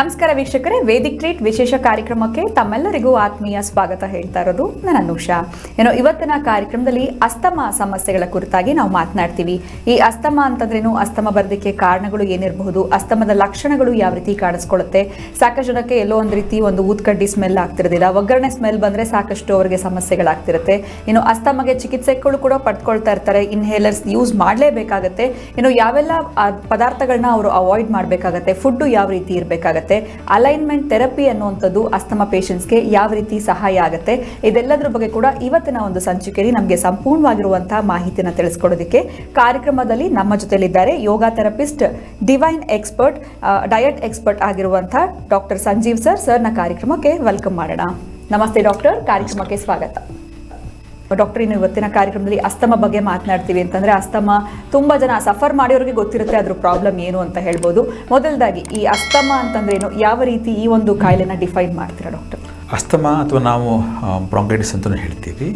ನಮಸ್ಕಾರ ವೀಕ್ಷಕರೇ. Vedic treat ವಿಶೇಷ ಕಾರ್ಯಕ್ರಮಕ್ಕೆ ತಮ್ಮೆಲ್ಲರಿಗೂ ಆತ್ಮೀಯ ಸ್ವಾಗತ ಹೇಳ್ತಾ ಇರೋದು ನಾನು ಅನುಷಾ. ಏನೋ ಇವತ್ತಿನ ಕಾರ್ಯಕ್ರಮದಲ್ಲಿ ಅಸ್ತಮ ಸಮಸ್ಯೆಗಳ ಕುರಿತಾಗಿ ನಾವು ಮಾತನಾಡ್ತೀವಿ. ಈ ಅಸ್ತಮ ಅಂತಂದ್ರೇನು? ಅಸ್ತಮ ಬರೋದಕ್ಕೆ ಕಾರಣಗಳು ಏನಿರಬಹುದು? ಅಸ್ತಮದ ಲಕ್ಷಣಗಳು ಯಾವ ರೀತಿ ಕಾಣಿಸ್ಕೊಳ್ಳುತ್ತೆ? ಸಾಕಷ್ಟು ಜನಕ್ಕೆ ಎಲ್ಲೋ ಒಂದು ರೀತಿ ಒಂದು ಊದ್ಕಡ್ಡಿ ಸ್ಮೆಲ್ ಆಗ್ತಿರೋದಿಲ್ಲ. ಒಗ್ಗರಣೆ ಸ್ಮೆಲ್ ಬಂದ್ರೆ ಸಾಕಷ್ಟು ಅವರಿಗೆ ಸಮಸ್ಯೆಗಳಾಗ್ತಿರುತ್ತೆ. ಏನು ಅಸ್ತಮಗೆ ಚಿಕಿತ್ಸೆಗಳು ಕೂಡ ಪಡ್ಕೊಳ್ತಾ ಇರ್ತಾರೆ. ಇನ್ಹೇಲರ್ಸ್ ಯೂಸ್ ಮಾಡಲೇಬೇಕಾಗತ್ತೆ. ಇನ್ನು ಯಾವೆಲ್ಲ ಪದಾರ್ಥಗಳನ್ನ ಅವರು ಅವಾಯ್ಡ್ ಮಾಡಬೇಕಾಗತ್ತೆ? ಫುಡ್ಡು ಯಾವ ರೀತಿ ಇರಬೇಕಾಗತ್ತೆ? ಅಲೈನ್ಮೆಂಟ್ ಥೆರಪಿ ಅನ್ನುವಂಥದ್ದು ಅಸ್ತಮ ಪೇಷಂಟ್ಸ್ಗೆ ಯಾವ ರೀತಿ ಸಹಾಯ ಆಗುತ್ತೆ. ಇದೆಲ್ಲದರ ಬಗ್ಗೆ ಕೂಡ ಇವತ್ತಿನ ಒಂದು ಸಂಚಿಕೆಯಲ್ಲಿ ನಮಗೆ ಸಂಪೂರ್ಣವಾಗಿರುವಂತಹ ಮಾಹಿತಿನ ತಿಳಿಸ್ಕೊಡೋದಕ್ಕೆ ಕಾರ್ಯಕ್ರಮದಲ್ಲಿ ನಮ್ಮ ಜೊತೆಯಲ್ಲಿದ್ದಾರೆ yoga therapist divine expert diet expert ಆಗಿರುವಂತಹ ಡಾಕ್ಟರ್ ಸಂಜೀವ್ ಸರ್ ಸರ್ನ ಕಾರ್ಯಕ್ರಮಕ್ಕೆ ವೆಲ್ಕಮ್ ಮಾಡೋಣ. ನಮಸ್ತೆ ಡಾಕ್ಟರ್ ಕಾರ್ಯಕ್ರಮಕ್ಕೆ ಸ್ವಾಗತ. ಡಾಕ್ಟರ್ ಇನ್ನು ಇವತ್ತಿನ ಕಾರ್ಯಕ್ರಮದಲ್ಲಿ ಅಸ್ತಮ ಬಗ್ಗೆ ಮಾತನಾಡ್ತೀವಿ ಅಂತಂದರೆ ಅಸ್ತಮ ತುಂಬ ಜನ ಸಫರ್ ಮಾಡಿರೋರಿಗೆ ಗೊತ್ತಿರುತ್ತೆ ಅದ್ರ ಪ್ರಾಬ್ಲಮ್ ಏನು ಅಂತ ಹೇಳ್ಬೋದು. ಮೊದಲದಾಗಿ ಈ ಅಸ್ತಮ ಅಂತಂದ್ರೆ ಏನು? ಯಾವ ರೀತಿ ಈ ಒಂದು ಕಾಯಿಲೆನ ಡಿಫೈನ್ ಮಾಡ್ತೀರಾ ಡಾಕ್ಟರ್ ಅಸ್ತಮ ಅಥವಾ ನಾವು ಬ್ರಾಂಕೈಟಿಸ್ ಅಂತಲೂ ಹೇಳ್ತೀವಿ.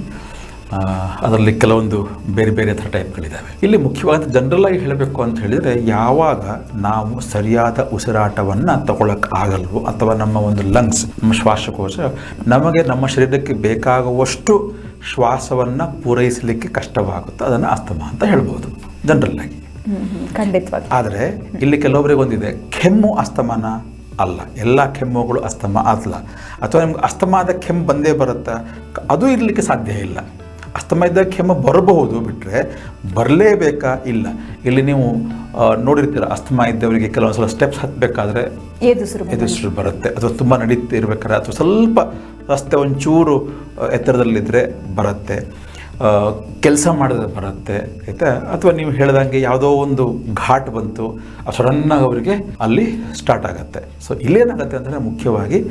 ಅದರಲ್ಲಿ ಕೆಲವೊಂದು ಬೇರೆ ಬೇರೆ ಥರ ಟೈಪ್ಗಳಿದ್ದಾವೆ ಇಲ್ಲಿ ಮುಖ್ಯವಾದ ಜನರಲ್ ಆಗಿ ಹೇಳಬೇಕು ಅಂತ ಹೇಳಿದರೆ ಯಾವಾಗ ನಾವು ಸರಿಯಾದ ಉಸಿರಾಟವನ್ನು ತಗೊಳ್ಳೋಕೆ ಆಗಲ್ವೋ ಅಥವಾ ನಮ್ಮ ಒಂದು ಲಂಗ್ಸ್ ನಮ್ಮ ಶ್ವಾಸಕೋಶ ನಮಗೆ ನಮ್ಮ ಶರೀರಕ್ಕೆ ಬೇಕಾಗುವಷ್ಟು ಶ್ವಾಸವನ್ನು ಪೂರೈಸಲಿಕ್ಕೆ ಕಷ್ಟವಾಗುತ್ತೆ. ಅದನ್ನು ಅಸ್ತಮ ಅಂತ ಹೇಳ್ಬೋದು. ಜನರಲ್ ಆಗಿ ಖಂಡಿತವಾಗಿ. ಆದರೆ ಇಲ್ಲಿ ಕೆಲವೊಬ್ಬರಿಗೆ ಒಂದಿದೆ. ಕೆಮ್ಮು ಅಸ್ತಮಾನ ಅಲ್ಲ. ಎಲ್ಲ ಕೆಮ್ಮುಗಳು ಅಸ್ತಮ ಅಲ್ಲ. ಅಥವಾ ನಿಮ್ಗೆ ಅಸ್ತಮಾದ ಕೆಮ್ಮು ಬಂದೇ ಬರುತ್ತೆ? ಅದು ಇರಲಿಕ್ಕೆ ಸಾಧ್ಯ ಇಲ್ಲ. ಅಸ್ತಮ ಇದ್ದಾಗ ಕೆಮ್ಮು ಬರಬಹುದು ಬಿಟ್ಟರೆ ಬರಲೇಬೇಕಾ? ಇಲ್ಲ. ಇಲ್ಲಿ ನೀವು ನೋಡಿರ್ತೀರ ಅಸ್ತಮ ಇದ್ದವರಿಗೆ ಕೆಲವೊಂದು ಸಲ ಸ್ಟೆಪ್ಸ್ ಹತ್ತಬೇಕಾದ್ರೆ ಎದುರು ಬರುತ್ತೆ. ಅಥವಾ ತುಂಬ ನಡೀತಿರ್ಬೇಕಾದ್ರೆ ಅಥವಾ ಸ್ವಲ್ಪ ರಸ್ತೆ ಒಂಚೂರು ಎತ್ತರದಲ್ಲಿದ್ದರೆ ಬರುತ್ತೆ. ಕೆಲಸ ಮಾಡಿದ್ರೆ ಬರುತ್ತೆ, ಆಯಿತಾ? ಅಥವಾ ನೀವು ಹೇಳ್ದಂಗೆ ಯಾವುದೋ ಒಂದು ಘಾಟ್ ಬಂತು ಸಡನ್ನಾಗಿ ಅವರಿಗೆ ಅಲ್ಲಿ ಸ್ಟಾರ್ಟ್ ಆಗುತ್ತೆ. ಸೊ, ಇಲ್ಲೇನಾಗುತ್ತೆ ಅಂದರೆ ಮುಖ್ಯವಾಗಿ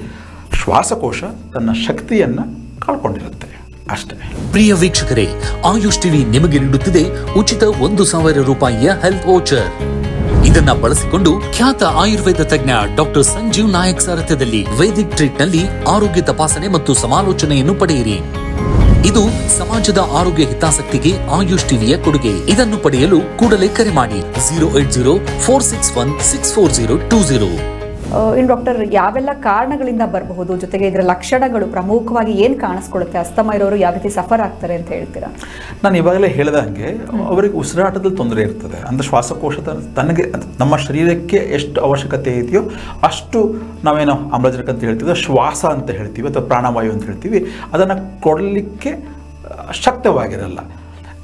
ಶ್ವಾಸಕೋಶ ತನ್ನ ಶಕ್ತಿಯನ್ನು ಕಳ್ಕೊಂಡಿರುತ್ತೆ. ಅಷ್ಟೇ. ಪ್ರಿಯ ವೀಕ್ಷಕರೇ, ಆಯುಷ್ ಟಿವಿ ನಿಮಗೆ ನೀಡುತ್ತಿದೆ ಉಚಿತ ಒಂದು ಸಾವಿರ ರೂಪಾಯಿಯ ಹೆಲ್ತ್ ವೋಚರ್ ಇದನ್ನ ಬಳಸಿಕೊಂಡು ಖ್ಯಾತ ಆಯುರ್ವೇದ ತಜ್ಞ ಡಾಕ್ಟರ್ ಸಂಜೀವ್ ನಾಯಕ್ ಸಾರಥ್ಯದಲ್ಲಿ ವೇದಿಕ್ ಟ್ರೀಟ್ನಲ್ಲಿ ಆರೋಗ್ಯ ತಪಾಸಣೆ ಮತ್ತು ಸಮಾಲೋಚನೆಯನ್ನು ಪಡೆಯಿರಿ. ಇದು ಸಮಾಜದ ಆರೋಗ್ಯ ಹಿತಾಸಕ್ತಿಗೆ ಆಯುಷ್ ಟಿವಿಯ ಕೊಡುಗೆ. ಇದನ್ನು ಪಡೆಯಲು ಕೂಡಲೇ ಕರೆ ಮಾಡಿ. Zero eight zero four six one six four zero two zero. ಇನ್ನು ಡಾಕ್ಟರ್, ಯಾವೆಲ್ಲ ಕಾರಣಗಳಿಂದ ಬರಬಹುದು? ಜೊತೆಗೆ ಇದರ ಲಕ್ಷಣಗಳು ಪ್ರಮುಖವಾಗಿ ಏನು ಕಾಣಿಸ್ಕೊಳ್ಳುತ್ತೆ ಅಸ್ತಮ ಇರೋರು ಯಾವ ರೀತಿ ಸಫರ್ ಆಗ್ತಾರೆ ಅಂತ ಹೇಳ್ತೀರಾ? ನಾನು ಇವಾಗಲೇ ಹಾಗೆ, ಅವರಿಗೆ ಉಸಿರಾಟದಲ್ಲಿ ತೊಂದರೆ ಇರ್ತದೆ. ಅಂದರೆ ಶ್ವಾಸಕೋಶದ ತನಗೆ, ನಮ್ಮ ಶರೀರಕ್ಕೆ ಎಷ್ಟು ಅವಶ್ಯಕತೆ ಇದೆಯೋ ಅಷ್ಟು ನಾವೇನೋ ಆಮ್ಲಜನಕ ಅಂತ ಹೇಳ್ತೀವಿ, ಶ್ವಾಸ ಅಂತ ಹೇಳ್ತೀವಿ, ಅಥವಾ ಪ್ರಾಣವಾಯು ಅಂತ ಹೇಳ್ತೀವಿ, ಅದನ್ನು ಕೊಡಲಿಕ್ಕೆ ಶಕ್ತವಾಗಿರಲ್ಲ.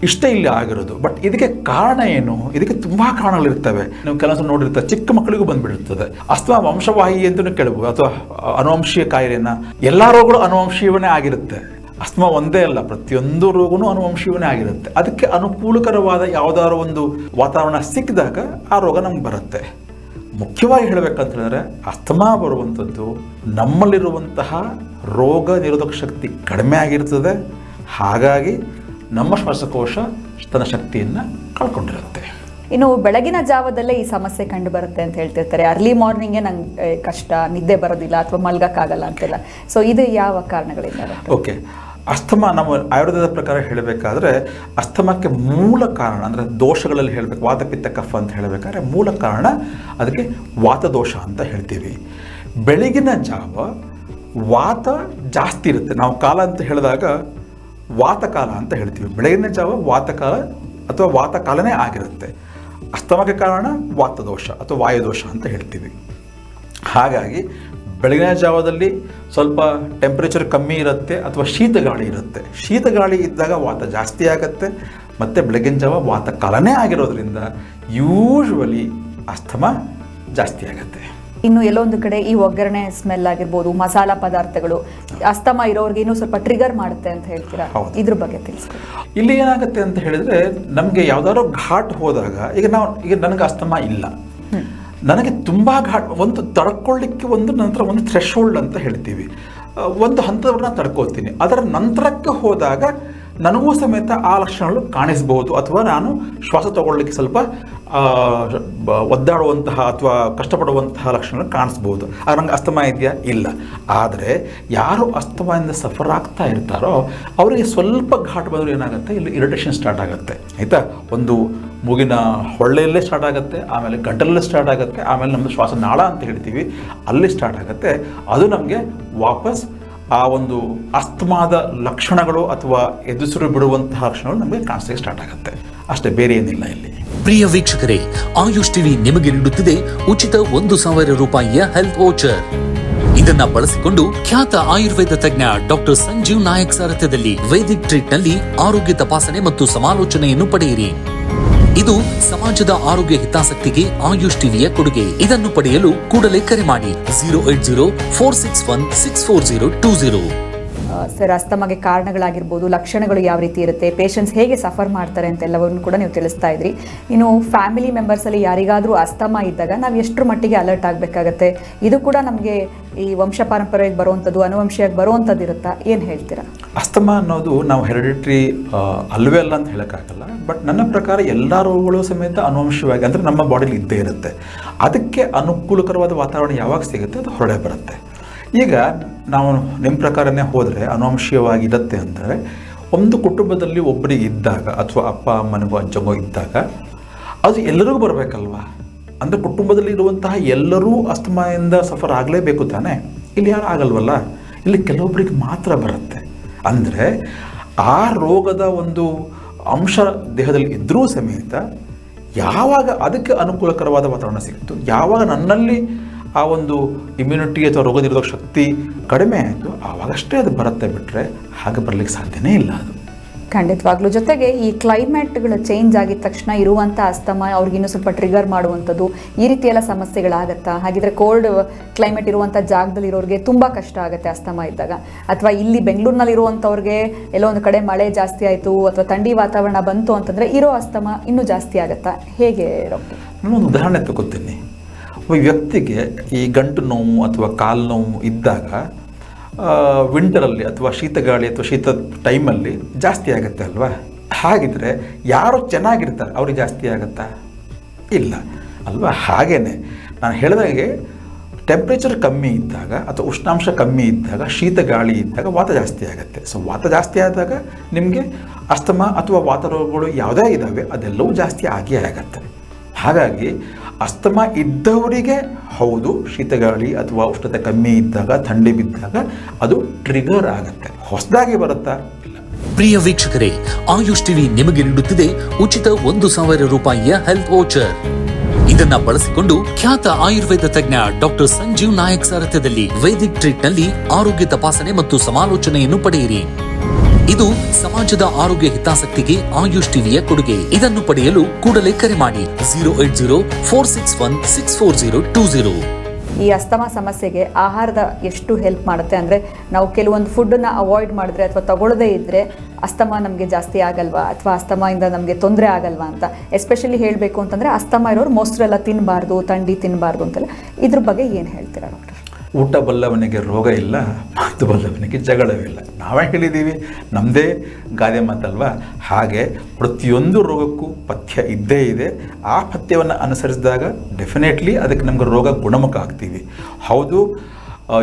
ಇಷ್ಟೇ ಇಲ್ಲ ಆಗಿರೋದು. ಬಟ್ ಇದಕ್ಕೆ ಕಾರಣ ಏನು? ಇದಕ್ಕೆ ತುಂಬ ಕಾರಣಗಳಿರ್ತವೆ ನೀವು ಕೆಲಸ ನೋಡಿರ್ತಾರೆ, ಚಿಕ್ಕ ಮಕ್ಕಳಿಗೂ ಬಂದ್ಬಿಡುತ್ತದೆ ಅಸ್ತಮಾ ವಂಶವಾಹಿ ಅಂತಲೂ ಕೇಳಬಹುದು, ಅಥವಾ ಅನುವಂಶೀಯ ಕಾಯಿಲೆನ. ಎಲ್ಲ ರೋಗಗಳು ಅನುವಂಶೀಯವೇ ಆಗಿರುತ್ತೆ. ಅಸ್ತಮಾ ಒಂದೇ ಅಲ್ಲ, ಪ್ರತಿಯೊಂದು ರೋಗನೂ ಅನುವಂಶೀಯವೇ ಆಗಿರುತ್ತೆ. ಅದಕ್ಕೆ ಅನುಕೂಲಕರವಾದ ಯಾವುದಾದ್ರು ಒಂದು ವಾತಾವರಣ ಸಿಕ್ಕಿದಾಗ ಆ ರೋಗ ನಮ್ಗೆ ಬರುತ್ತೆ. ಮುಖ್ಯವಾಗಿ ಹೇಳಬೇಕಂತ ಹೇಳಿದ್ರೆ, ಅಸ್ತಮಾ ಬರುವಂಥದ್ದು ನಮ್ಮಲ್ಲಿರುವಂತಹ ರೋಗ ನಿರೋಧಕ ಶಕ್ತಿ ಕಡಿಮೆ ಆಗಿರ್ತದೆ. ಹಾಗಾಗಿ ನಮ್ಮ ಶ್ವಾಸಕೋಶ ತನ್ನ ಶಕ್ತಿಯನ್ನು ಕಳ್ಕೊಂಡಿರುತ್ತೆ. ಇನ್ನು ಬೆಳಗಿನ ಜಾವದಲ್ಲೇ ಈ ಸಮಸ್ಯೆ ಕಂಡು ಬರುತ್ತೆ ಅಂತ ಹೇಳ್ತಿರ್ತಾರೆ. ಅರ್ಲಿ ಮಾರ್ನಿಂಗೇ ನಂಗೆ ಕಷ್ಟ ನಿದ್ದೆ ಬರೋದಿಲ್ಲ ಅಥವಾ ಮಲ್ಗಕ್ಕಾಗಲ್ಲ ಅಂತೆಲ್ಲ. ಸೊ ಇದು ಯಾವ ಕಾರಣಗಳಿಂದ? ಓಕೆ ಅಸ್ತಮ ನಮ್ಮ ಆಯುರ್ವೇದದ ಪ್ರಕಾರ ಹೇಳಬೇಕಾದ್ರೆ ಅಸ್ತಮಕ್ಕೆ ಮೂಲ ಕಾರಣ ಅಂದರೆ ದೋಷಗಳಲ್ಲಿ ಹೇಳಬೇಕು ವಾತಪಿತ್ತ ಕಫ ಅಂತ ಹೇಳಬೇಕಾದ್ರೆ ಮೂಲ ಕಾರಣ ಅದಕ್ಕೆ ವಾತದೋಷ ಅಂತ ಹೇಳ್ತೀವಿ. ಬೆಳಗಿನ ಜಾವ ವಾತ ಜಾಸ್ತಿ ಇರುತ್ತೆ. ನಾವು ಕಾಲ ಅಂತ ಹೇಳಿದಾಗ ವಾತಕಾಲ ಅಂತ ಹೇಳ್ತೀವಿ. ಬೆಳಗಿನ ಜಾವ ವಾತಕಾಲ ಅಥವಾ ವಾತಕಾಲನೇ ಆಗಿರುತ್ತೆ. ಅಸ್ತಮಕ್ಕೆ ಕಾರಣ ವಾತದೋಷ ಅಥವಾ ವಾಯುದೋಷ ಅಂತ ಹೇಳ್ತೀವಿ. ಹಾಗಾಗಿ ಬೆಳಗಿನ ಜಾವದಲ್ಲಿ ಸ್ವಲ್ಪ ಟೆಂಪ್ರೇಚರ್ ಕಮ್ಮಿ ಇರುತ್ತೆ ಅಥವಾ ಶೀತ ಗಾಳಿ ಇರುತ್ತೆ. ಶೀತ ಗಾಳಿ ಇದ್ದಾಗ ವಾತ ಜಾಸ್ತಿ ಆಗುತ್ತೆ ಮತ್ತು ಬೆಳಗಿನ ಜಾವ ವಾತಕಾಲನೇ ಆಗಿರೋದ್ರಿಂದ ಯೂಶ್ವಲಿ ಅಸ್ತಮ ಜಾಸ್ತಿ ಆಗುತ್ತೆ. ಇನ್ನು ಎಲ್ಲೋ ಒಂದು ಕಡೆ ಈ ಒಗ್ಗರಣೆ ಸ್ಮೆಲ್ ಆಗಿರ್ಬೋದು ಮಸಾಲ ಪದಾರ್ಥಗಳು ಅಸ್ತಮ ಇರೋರ್ಗೆ ಇನ್ನೂ ಸ್ವಲ್ಪ ಟ್ರಿಗರ್ ಮಾಡುತ್ತೆ ಅಂತ ಹೇಳ್ತೀರಾ. ಇದ್ರ ಬಗ್ಗೆ ತಿಳಿಸ್ಕೊ ಇಲ್ಲಿ ಏನಾಗುತ್ತೆ ಅಂತ ಹೇಳಿದ್ರೆ ನಮಗೆ ಯಾವ್ದಾದ್ರು ಘಾಟ್ ಹೋದಾಗ ಈಗ ನಾವು ಈಗ ನನಗೆ ಅಸ್ತಮ ಇಲ್ಲ. ನನಗೆ ತುಂಬ ಘಾಟ್ ಒಂದು ತಡ್ಕೊಳ್ಳಿಕ್ಕೆ ಒಂದು ನಂತರ ಒಂದು ಥ್ರೆಶ್ ಹೋಲ್ಡ್ ಅಂತ ಹೇಳ್ತೀವಿ. ಒಂದು ಹಂತವನ್ನ ತಡ್ಕೋತೀನಿ ಅದರ ನಂತರಕ್ಕೆ ಹೋದಾಗ ನನಗೂ ಸಮೇತ ಆ ಲಕ್ಷಣಗಳು ಕಾಣಿಸಬಹುದು. ಅಥವಾ ನಾನು ಶ್ವಾಸ ತಗೊಳ್ಳಿಕ್ಕೆ ಸ್ವಲ್ಪ ಒದ್ದಾಡುವಂತಹ ಅಥವಾ ಕಷ್ಟಪಡುವಂತಹ ಲಕ್ಷಣಗಳು ಕಾಣಿಸ್ಬೋದು ಆಗ ನಂಗೆ ಅಸ್ತಮ ಇದೆಯಾ? ಇಲ್ಲ. ಆದರೆ ಯಾರು ಅಸ್ತಮದಿಂದ ಸಫರ್ ಆಗ್ತಾ ಇರ್ತಾರೋ, ಅವರಿಗೆ ಸ್ವಲ್ಪ ಘಾಟ್ ಬಂದರೂ ಏನಾಗುತ್ತೆ? ಇಲ್ಲಿ ಇರಿಟೇಷನ್ ಸ್ಟಾರ್ಟ್ ಆಗುತ್ತೆ. ಆಯಿತಾ? ಒಂದು ಮೂಗಿನ ಹೊಳ್ಳೆಯಲ್ಲೇ ಸ್ಟಾರ್ಟ್ ಆಗುತ್ತೆ, ಆಮೇಲೆ ಗಂಟಲಲ್ಲೇ ಸ್ಟಾರ್ಟ್ ಆಗುತ್ತೆ, ಆಮೇಲೆ ನಮ್ಮದು ಶ್ವಾಸನಾಳ ಅಂತ ಹೇಳ್ತೀವಿ, ಅಲ್ಲಿ ಸ್ಟಾರ್ಟ್ ಆಗುತ್ತೆ. ಅದು ನಮಗೆ ವಾಪಸ್ ಆ ಒಂದು ಅಸ್ತಮಾದ ಲಕ್ಷಣಗಳು ಅಥವಾ ಎದುರು ಬಿಡುವಂತಹ ಲಕ್ಷಣಗಳು ನಮಗೆ ಕಾಣಿಸಲಿಕ್ಕೆ ಸ್ಟಾರ್ಟ್ ಆಗುತ್ತೆ. ಅಷ್ಟೇ, ಬೇರೆ ಏನಿಲ್ಲ ಇಲ್ಲಿ. ಪ್ರಿಯ ವೀಕ್ಷಕರೇ, ಆಯುಷ್ ಟಿವಿ ನಿಮಗೆ ನೀಡುತ್ತಿದೆ ಉಚಿತ ಒಂದು ಸಾವಿರ ರೂಪಾಯಿಯ ಹೆಲ್ತ್ ವೋಚರ್. ಇದನ್ನ ಬಳಸಿಕೊಂಡು ಖ್ಯಾತ ಆಯುರ್ವೇದ ತಜ್ಞ ಡಾಕ್ಟರ್ ಸಂಜೀವ್ ನಾಯಕ್ ಸಾರಥ್ಯದಲ್ಲಿ ವೇದಿಕ್ ಟ್ರೀಟ್ನಲ್ಲಿ ಆರೋಗ್ಯ ತಪಾಸಣೆ ಮತ್ತು ಸಮಾಲೋಚನೆಯನ್ನು ಪಡೆಯಿರಿ. ಇದು ಸಮಾಜದ ಆರೋಗ್ಯ ಹಿತಾಸಕ್ತಿಗೆ ಆಯುಷ್ ಟಿವಿಯ ಕೊಡುಗೆ. ಇದನ್ನು ಪಡೆಯಲು ಕೂಡಲೇ ಕರೆ ಮಾಡಿ. Zero eight zero four six one six four zero two zero sir, ಅಸ್ತಮಗೆ ಕಾರಣಗಳಾಗಿರ್ಬೋದು, ಲಕ್ಷಣಗಳು ಯಾವ ರೀತಿ ಇರುತ್ತೆ ಪೇಷಂಟ್ಸ್ ಹೇಗೆ ಸಫರ್ ಮಾಡ್ತಾರೆ ಅಂತೆಲ್ಲವನ್ನು ಕೂಡ ನೀವು ತಿಳಿಸ್ತಾ ಇದ್ರಿ. ಇನ್ನು ಫ್ಯಾಮಿಲಿ ಮೆಂಬರ್ಸಲ್ಲಿ ಯಾರಿಗಾದರೂ ಅಸ್ತಮ ಇದ್ದಾಗ ನಾವು ಎಷ್ಟರ ಮಟ್ಟಿಗೆ ಅಲರ್ಟ್ ಆಗಬೇಕಾಗತ್ತೆ? ಇದು ಕೂಡ ನಮಗೆ ಈ ವಂಶ ಪಾರಂಪರ್ಯಕ್ಕೆ ಬರುವಂಥದ್ದು, ಅನುವಂಶಿಯಾಗಿ ಬರುವಂಥದ್ದು ಇರುತ್ತಾ? ಏನು ಹೇಳ್ತೀರಾ? ಅಸ್ತಮ ಅನ್ನೋದು ನಾವು ಹೆರಿಡಿಟ್ರಿ ಅಲ್ವೇ ಅಲ್ಲ ಅಂತ ಹೇಳೋಕ್ಕಾಗಲ್ಲ, ಬಟ್ ನನ್ನ ಪ್ರಕಾರ ಎಲ್ಲ ರೋಗಗಳು ಸಮೇತ ಅನುವಂಶವಾಗಿ ಅಂದರೆ ನಮ್ಮ ಬಾಡಿಲಿ ಇದ್ದೇ ಇರುತ್ತೆ. ಅದಕ್ಕೆ ಅನುಕೂಲಕರವಾದ ವಾತಾವರಣ ಯಾವಾಗ ಸಿಗುತ್ತೆ, ಅದು ಹೊರಡೆ ಬರುತ್ತೆ. ಈಗ ನಾವು ನಿಮ್ಮ ಪ್ರಕಾರನೇ ಹೋದರೆ ಅನುವಂಶೀಯವಾಗಿ ಇರುತ್ತೆ ಅಂದರೆ ಒಂದು ಕುಟುಂಬದಲ್ಲಿ ಒಬ್ಬರಿಗೆ ಇದ್ದಾಗ ಅಥವಾ ಅಪ್ಪ ಅಮ್ಮನಿಗೂ ಅಜ್ಜಗೋ ಇದ್ದಾಗ ಅದು ಎಲ್ಲರಿಗೂ ಬರಬೇಕಲ್ವಾ? ಅಂದರೆ ಕುಟುಂಬದಲ್ಲಿ ಇರುವಂತಹ ಎಲ್ಲರೂ ಅಸ್ತಮಾಯಿಂದ ಸಫರ್ ಆಗಲೇಬೇಕು ತಾನೇ? ಇಲ್ಲಿ ಯಾರು ಆಗಲ್ವಲ್ಲ? ಇಲ್ಲಿ ಕೆಲವೊಬ್ಬರಿಗೆ ಮಾತ್ರ ಬರುತ್ತೆ. ಅಂದರೆ ಆ ರೋಗದ ಒಂದು ಅಂಶ ದೇಹದಲ್ಲಿ ಇದ್ದರೂ ಸಮೇತ ಯಾವಾಗ ಅದಕ್ಕೆ ಅನುಕೂಲಕರವಾದ ವಾತಾವರಣ ಸಿಕ್ತು ಯಾವಾಗ ನನ್ನಲ್ಲಿ ಆ ಒಂದು ಇಮ್ಯುನಿಟಿ ಅಥವಾ ರೋಗ ನಿರೋಧಕ ಶಕ್ತಿ ಕಡಿಮೆ ಆಯಿತು. ಆವಾಗಷ್ಟೇ ಅದು ಬರುತ್ತೆ ಬಿಟ್ಟರೆ ಹಾಗೆ ಬರಲಿಕ್ಕೆ ಸಾಧ್ಯನೇ ಇಲ್ಲ ಅದು. ಖಂಡಿತವಾಗ್ಲೂ. ಜೊತೆಗೆ ಈ ಕ್ಲೈಮೇಟ್ಗಳು ಚೇಂಜ್ ಆಗಿದ ತಕ್ಷಣ ಇರುವಂಥ ಅಸ್ತಮ ಅವ್ರಿಗೆ ಇನ್ನೂ ಸ್ವಲ್ಪ ಟ್ರಿಗರ್ ಮಾಡುವಂಥದ್ದು ಈ ರೀತಿ ಎಲ್ಲ ಸಮಸ್ಯೆಗಳಾಗತ್ತಾ? ಹಾಗಿದ್ರೆ ಕೋಲ್ಡ್ ಕ್ಲೈಮೇಟ್ ಇರುವಂಥ ಜಾಗದಲ್ಲಿ ಇರೋರಿಗೆ ತುಂಬ ಕಷ್ಟ ಆಗುತ್ತೆ ಅಸ್ತಮ ಇದ್ದಾಗ. ಅಥವಾ ಇಲ್ಲಿ ಬೆಂಗಳೂರಿನಲ್ಲಿ ಇರುವಂಥವ್ರಿಗೆ ಎಲ್ಲೋ ಒಂದು ಕಡೆ ಮಳೆ ಜಾಸ್ತಿ ಆಯಿತು ಅಥವಾ ಥಂಡಿ ವಾತಾವರಣ ಬಂತು ಅಂತಂದರೆ ಇರೋ ಅಸ್ತಮ ಇನ್ನೂ ಜಾಸ್ತಿ ಆಗುತ್ತಾ? ಹೇಗೆ ಡಾಕ್ಟರ್ ಒಂದು ಉದಾಹರಣೆ ತಗೋತೀನಿ. ವ್ಯಕ್ತಿಗೆ ಈ ಗಂಟು ನೋವು ಅಥವಾ ಕಾಲು ನೋವು ಇದ್ದಾಗ ವಿಂಟರಲ್ಲಿ ಅಥವಾ ಶೀತ ಗಾಳಿ ಅಥವಾ ಶೀತ ಟೈಮಲ್ಲಿ ಜಾಸ್ತಿ ಆಗುತ್ತೆ ಅಲ್ವಾ? ಹಾಗಿದ್ರೆ ಯಾರು ಚೆನ್ನಾಗಿರ್ತಾರೆ ಅವ್ರಿಗೆ ಜಾಸ್ತಿ ಆಗುತ್ತಾ? ಇಲ್ಲ. ಅಲ್ವಾ? ಹಾಗೇನೆ ನಾನು ಹೇಳಿದಾಗೆ ಟೆಂಪ್ರೇಚರ್ ಕಮ್ಮಿ ಇದ್ದಾಗ ಅಥವಾ ಉಷ್ಣಾಂಶ ಕಮ್ಮಿ ಇದ್ದಾಗ ಶೀತ ಗಾಳಿ ಇದ್ದಾಗ ವಾತ ಜಾಸ್ತಿ ಆಗುತ್ತೆ. ಸೊ ವಾತ ಜಾಸ್ತಿ ಆದಾಗ ನಿಮಗೆ ಅಸ್ತಮ ಅಥವಾ ವಾತ ರೋಗಗಳು ಯಾವುದೇ ಇದ್ದಾವೆ ಅದೆಲ್ಲವೂ ಜಾಸ್ತಿ ಆಗಿಯೇ ಆಗುತ್ತೆ. ಹಾಗಾಗಿ ಅಸ್ತಮ ಇದ್ದವರಿಗೆ ಹೌದು, ಶೀತಗಾಳಿ ಅಥವಾ ಉಷ್ಣತೆ ಕಮ್ಮಿ ಇದ್ದಾಗ, ಥಂಡಿ ಬಿದ್ದಾಗ ಅದು ಟ್ರಿಗರ್ ಆಗುತ್ತೆ. ಹೊಸದಾಗಿ ಬರುತ್ತಾ? ಪ್ರಿಯ ವೀಕ್ಷಕರೇ, ಆಯುಷ್ ಟಿವಿ ನಿಮಗೆ ನೀಡುತ್ತಿದೆ ಉಚಿತ ಒಂದು ಸಾವಿರ ರೂಪಾಯಿಯ ಹೆಲ್ತ್ ವೋಚರ್. ಇದನ್ನ ಬಳಸಿಕೊಂಡು ಖ್ಯಾತ ಆಯುರ್ವೇದ ತಜ್ಞ ಡಾಕ್ಟರ್ ಸಂಜೀವ್ ನಾಯಕ್ ಸಾರಥ್ಯದಲ್ಲಿ ವೇದಿಕ್ ಟ್ರೀಟ್ನಲ್ಲಿ ಆರೋಗ್ಯ ತಪಾಸಣೆ ಮತ್ತು ಸಮಾಲೋಚನೆಯನ್ನು ಪಡೆಯಿರಿ. ಇದು ಸಮಾಜದ ಆರೋಗ್ಯ ಹಿತಾಸಕ್ತಿಗೆ ಆಯುಷ್ ಟಿವಿಯ ಕೊಡುಗೆ. ಇದನ್ನು ಪಡೆಯಲು ಕೂಡಲೇ ಕರೆ ಮಾಡಿ. Zero eight zero four six one six four zero two zero. ಈ ಅಸ್ತಮಾ ಸಮಸ್ಯೆಗೆ ಆಹಾರದ ಎಷ್ಟು ಹೆಲ್ಪ್ ಮಾಡುತ್ತೆ ಅಂದರೆ ನಾವು ಕೆಲವೊಂದು ಫುಡ್ಡನ್ನು ಅವಾಯ್ಡ್ ಮಾಡಿದ್ರೆ ಅಥವಾ ತಗೊಳ್ಳದೇ ಇದ್ದರೆ ಅಸ್ತಮ ನಮಗೆ ಜಾಸ್ತಿ ಆಗಲ್ವಾ? ಅಥವಾ ಅಸ್ತಮಾಯಿಂದ ನಮಗೆ ತೊಂದರೆ ಆಗಲ್ವಾ ಅಂತ? ಎಸ್ಪೆಷಲಿ ಹೇಳಬೇಕು ಅಂತಂದರೆ ಅಸ್ತಮ ಇರೋರು ಮೊಸರೆಲ್ಲ ತಿನ್ನಬಾರ್ದು ತಂಡಿ ತಿನ್ನಬಾರ್ದು ಅಂತೆಲ್ಲ. ಇದ್ರ ಬಗ್ಗೆ ಏನು ಹೇಳ್ತೀರಾ ಡಾಕ್ಟರ್ ಊಟ ಬಲ್ಲವನಿಗೆ ರೋಗ ಇಲ್ಲ, ಮಾತು ಬಲ್ಲವನಿಗೆ ಜಗಳವಿಲ್ಲ. ನಾವೇ ಹೇಳಿದ್ದೀವಿ ನಮ್ಮದೇ ಗಾದೆ ಮಾತಲ್ವಾ? ಹಾಗೆ ಪ್ರತಿಯೊಂದು ರೋಗಕ್ಕೂ ಪಥ್ಯ ಇದ್ದೇ ಇದೆ. ಆ ಪಥ್ಯವನ್ನು ಅನುಸರಿಸಿದಾಗ ಡೆಫಿನೆಟ್ಲಿ ಅದಕ್ಕೆ ನಮಗೆ ರೋಗ ಗುಣಮುಖ ಆಗ್ತೀವಿ. ಹೌದು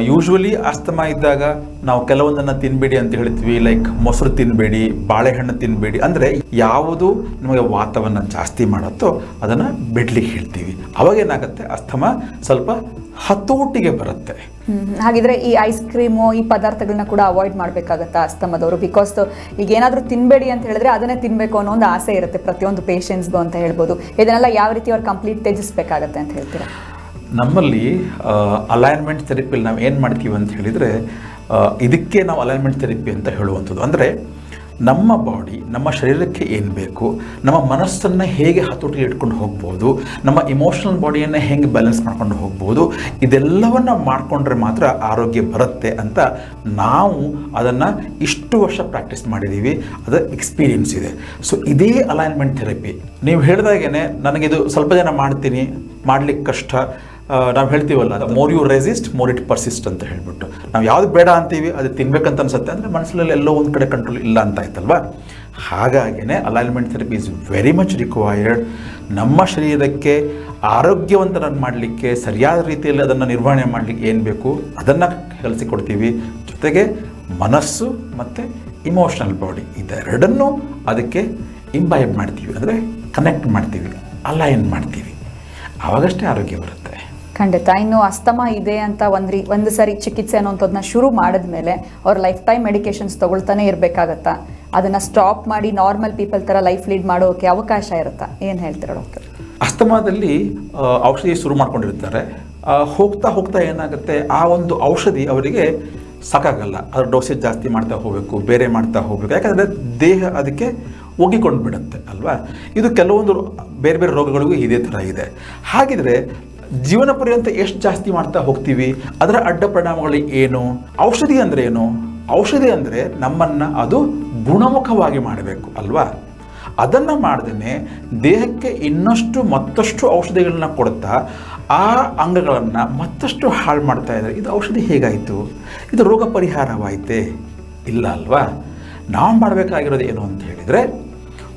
ಯೂಶ್ವಲಿ ಅಸ್ತಮ ಇದ್ದಾಗ ನಾವು ಕೆಲವೊಂದನ್ನು ತಿನ್ನಬೇಡಿ ಅಂತ ಹೇಳ್ತೀವಿ ಲೈಕ್ ಮೊಸರು ತಿನ್ನಬೇಡಿ ಬಾಳೆಹಣ್ಣು ತಿನ್ನಬೇಡಿ ಅಂದರೆ ಯಾವುದು ನಮಗೆ ವಾತವನ್ನು ಜಾಸ್ತಿ ಮಾಡುತ್ತೋ ಅದನ್ನು ಬಿಡ್ಲಿಕ್ಕೆ ಹೇಳ್ತೀವಿ. ಅವಾಗೇನಾಗುತ್ತೆ ಅಸ್ತಮ ಸ್ವಲ್ಪ ಹತೋಟಿಗೆ ಬರುತ್ತೆ. ಹಾಗಿದ್ರೆ ಈ ಐಸ್ ಕ್ರೀಮು ಈ ಪದಾರ್ಥಗಳನ್ನ ಕೂಡ ಅವಾಯ್ಡ್ ಮಾಡಬೇಕಾಗತ್ತಾ ಅಸ್ತಮದವರು? ಬಿಕಾಸ್ ಈಗ ಏನಾದರೂ ತಿನ್ನಬೇಡಿ ಅಂತ ಹೇಳಿದ್ರೆ ಅದನ್ನೇ ತಿನ್ನಬೇಕು ಅನ್ನೋ ಒಂದು ಆಸೆ ಇರುತ್ತೆ ಪ್ರತಿಯೊಂದು ಪೇಷಂಟ್ಸ್ಗೂ ಅಂತ ಹೇಳ್ಬೋದು. ಇದನ್ನೆಲ್ಲ ಯಾವ ರೀತಿ ಅವ್ರು ಕಂಪ್ಲೀಟ್ ತ್ಯಜಿಸ್ಬೇಕಾಗತ್ತೆ ಅಂತ ಹೇಳ್ತೀರಾ? ನಮ್ಮಲ್ಲಿ ಅಲೈನ್ಮೆಂಟ್ ಥೆರಪಿಲಿ ನಾವು ಏನು ಮಾಡ್ತೀವಿ ಅಂತ ಹೇಳಿದರೆ ಇದಕ್ಕೆ ನಾವು ಅಲೈನ್ಮೆಂಟ್ ಥೆರಪಿ ಅಂತ ಹೇಳುವಂಥದ್ದು. ಅಂದರೆ, ನಮ್ಮ ಬಾಡಿ ನಮ್ಮ ಶರೀರಕ್ಕೆ ಏನು ಬೇಕು, ನಮ್ಮ ಮನಸ್ಸನ್ನು ಹೇಗೆ ಹತೋಟಿಗೆ ಇಟ್ಕೊಂಡು ಹೋಗ್ಬೋದು, ನಮ್ಮ ಇಮೋಷನಲ್ ಬಾಡಿಯನ್ನು ಹೇಗೆ ಬ್ಯಾಲೆನ್ಸ್ ಮಾಡ್ಕೊಂಡು ಹೋಗ್ಬೋದು, ಇದೆಲ್ಲವನ್ನು ಮಾಡಿಕೊಂಡ್ರೆ ಮಾತ್ರ ಆರೋಗ್ಯ ಬರುತ್ತೆ ಅಂತ ನಾವು ಅದನ್ನು ಇಷ್ಟು ವರ್ಷ ಪ್ರಾಕ್ಟೀಸ್ ಮಾಡಿದ್ದೀವಿ ಅದು ಎಕ್ಸ್ಪೀರಿಯನ್ಸ್ ಇದೆ. ಸೊ ಇದೇ ಅಲೈನ್ಮೆಂಟ್ ಥೆರಪಿ ನೀವು ಹೇಳಿದಾಗೇ ನನಗಿದು ಸ್ವಲ್ಪ ಜನ ಮಾಡ್ತೀನಿ ಮಾಡಲಿಕ್ಕೆ ಕಷ್ಟ ನಾವು ಹೇಳ್ತೀವಲ್ಲ more you resist, more it persist ಅಂತ ಹೇಳ್ಬಿಟ್ಟು. ನಾವು ಯಾವ್ದು ಬೇಡ ಅಂತೀವಿ, ಅದು ತಿನ್ಬೇಕಂತ ಅನ್ಸುತ್ತೆ, ಅಂದರೆ ಮನಸ್ಸಲ್ಲಿ ಎಲ್ಲೋ ಒಂದು ಕಡೆ ಕಂಟ್ರೋಲ್ ಇಲ್ಲ ಅಂತ ಆಯ್ತಲ್ವಾ? ಹಾಗಾಗಿನೇ alignment therapy is very much required ನಮ್ಮ ಶರೀರಕ್ಕೆ ಆರೋಗ್ಯವಂತರನ್ನು ಮಾಡಲಿಕ್ಕೆ, ಸರಿಯಾದ ರೀತಿಯಲ್ಲಿ ಅದನ್ನು ನಿರ್ವಹಣೆ ಮಾಡಲಿಕ್ಕೆ ಏನು ಬೇಕು, ಅದನ್ನು ಕಲಿಸಿಕೊಡ್ತೀವಿ. ಜೊತೆಗೆ ಮನಸ್ಸು ಮತ್ತು ಇಮೋಷನಲ್ ಬಾಡಿ ಇದೆರಡನ್ನೂ ಅದಕ್ಕೆ ಇಂಬೈಬ್ ಮಾಡ್ತೀವಿ. ಅಂದರೆ ಕನೆಕ್ಟ್ ಮಾಡ್ತೀವಿ ಅಲೈನ್ ಮಾಡ್ತೀವಿ. ಆವಾಗಷ್ಟೇ ಆರೋಗ್ಯ ಬರುತ್ತೆ. ಖಂಡಿತ. ಇನ್ನು ಅಸ್ತಮ ಇದೆ ಅಂತ ಒಂದು ರೀ ಒಂದು ಸರಿ ಚಿಕಿತ್ಸೆ ಅನ್ನೋಂಥದ್ದನ್ನ ಶುರು ಮಾಡಿದ್ಮೇಲೆ ಅವ್ರ ಲೈಫ್ ಟೈಮ್ ಮೆಡಿಕೇಶನ್ಸ್ ತಗೊಳ್ತಾನೆ ಇರಬೇಕಾಗತ್ತಾ? ಅದನ್ನು ಸ್ಟಾಪ್ ಮಾಡಿ ನಾರ್ಮಲ್ ಪೀಪಲ್ ಥರ ಲೈಫ್ ಲೀಡ್ ಮಾಡೋಕೆ ಅವಕಾಶ ಇರುತ್ತಾ? ಏನು ಹೇಳ್ತಾರೆ ಡಾಕ್ಟರ್ ಅಸ್ತಮಾದಲ್ಲಿ ಔಷಧಿ ಶುರು ಮಾಡ್ಕೊಂಡಿರ್ತಾರೆ. ಹೋಗ್ತಾ ಹೋಗ್ತಾ ಏನಾಗುತ್ತೆ? ಆ ಒಂದು ಔಷಧಿ ಅವರಿಗೆ ಸಾಕಾಗಲ್ಲ. ಅದರ ಡೋಸೇಜ್ ಜಾಸ್ತಿ ಮಾಡ್ತಾ ಹೋಗಬೇಕು, ಬೇರೆ ಮಾಡ್ತಾ ಹೋಗಬೇಕು. ಯಾಕಂದರೆ ದೇಹ ಅದಕ್ಕೆ ಒಗ್ಗಿಕೊಂಡು ಬಿಡುತ್ತೆ ಅಲ್ವಾ? ಇದು ಕೆಲವೊಂದು ಬೇರೆ ಬೇರೆ ರೋಗಗಳಿಗೂ ಇದೇ ಥರ ಇದೆ. ಹಾಗಿದ್ರೆ ಜೀವನ ಪರ್ಯಂತ ಎಷ್ಟು ಜಾಸ್ತಿ ಮಾಡ್ತಾ ಹೋಗ್ತೀವಿ? ಅದರ ಅಡ್ಡ ಪರಿಣಾಮಗಳು ಏನು? ಔಷಧಿ ಅಂದರೆ ಏನು? ಔಷಧಿ ಅಂದರೆ ನಮ್ಮನ್ನು ಅದು ಗುಣಮುಖವಾಗಿ ಮಾಡಬೇಕು, ಅಲ್ವಾ? ಅದನ್ನು ಮಾಡ್ದೇ ದೇಹಕ್ಕೆ ಇನ್ನಷ್ಟು ಮತ್ತಷ್ಟು ಔಷಧಿಗಳನ್ನ ಕೊಡ್ತಾ ಆ ಅಂಗಗಳನ್ನು ಮತ್ತಷ್ಟು ಹಾಳು ಮಾಡ್ತಾ ಇದ್ದಾರೆ. ಇದು ಔಷಧಿ ಹೇಗಾಯಿತು? ಇದು ರೋಗ ಪರಿಹಾರವಾಯಿತೆ? ಇಲ್ಲ, ಅಲ್ವಾ? ನಾವು ಮಾಡಬೇಕಾಗಿರೋದು ಏನು ಅಂತ ಹೇಳಿದರೆ,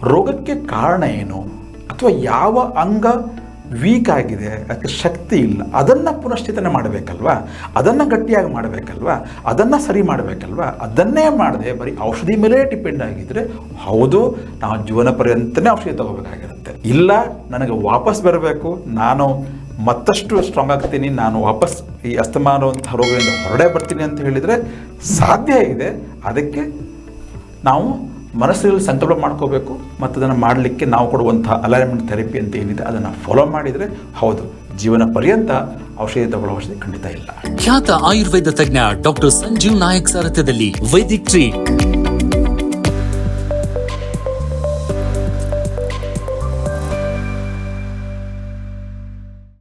ರೋಗಕ್ಕೆ ಕಾರಣ ಏನು? ಅಥವಾ ಯಾವ ಅಂಗ ವೀಕ್ ಆಗಿದೆ, ಅದಕ್ಕೆ ಶಕ್ತಿ ಇಲ್ಲ. ಅದನ್ನು ಪುನಶ್ಚೇತನೆ ಮಾಡಬೇಕಲ್ವಾ? ಅದನ್ನು ಗಟ್ಟಿಯಾಗಿ ಮಾಡಬೇಕಲ್ವಾ? ಅದನ್ನು ಸರಿ ಮಾಡಬೇಕಲ್ವಾ? ಅದನ್ನೇ ಮಾಡದೆ ಬರೀ ಔಷಧಿ ಮೇಲೆ ಡಿಪೆಂಡ್ ಆಗಿದ್ದರೆ ಹೌದು, ನಾವು ಜೀವನ ಪರ್ಯಂತನೇ ಔಷಧಿ ತಗೋಬೇಕಾಗಿರುತ್ತೆ. ಇಲ್ಲ, ನನಗೆ ವಾಪಸ್ ಬರಬೇಕು, ನಾನು ಮತ್ತಷ್ಟು ಸ್ಟ್ರಾಂಗ್ ಆಗ್ತೀನಿ, ನಾನು ವಾಪಸ್ ಈ ಅಸ್ತಮಾ ಅನ್ನುವಂಥ ರೋಗದಿಂದ ಹೊರಡೆ ಬರ್ತೀನಿ ಅಂತ ಹೇಳಿದರೆ ಸಾಧ್ಯ ಇದೆ. ಅದಕ್ಕೆ ನಾವು ಮನಸ್ಸಿನಲ್ಲಿ ಸಂಕಲ್ಪ ಮಾಡ್ಕೋಬೇಕು ಮತ್ತು ಅದನ್ನು ಮಾಡಲಿಕ್ಕೆ ನಾವು ಕೊಡುವಂಥ ಅಲೈನ್ಮೆಂಟ್ ಥೆರಪಿ ಅಂತ ಏನಿದೆ ಅದನ್ನು ಫಾಲೋ ಮಾಡಿದರೆ ಹೌದು ಜೀವನ ಪರ್ಯಂತ ಔಷಧಿ ತಗೊಳ್ಳೋ ಔಷಧಿ ಖಂಡಿತ ಇಲ್ಲ. ಖ್ಯಾತ ಆಯುರ್ವೇದ ತಜ್ಞ ಡಾಕ್ಟರ್ ಸಂಜೀವ್ ನಾಯಕ್ ಸಾರಥ್ಯದಲ್ಲಿ ವೈದಿಕ್ ಟ್ರೀಟ್.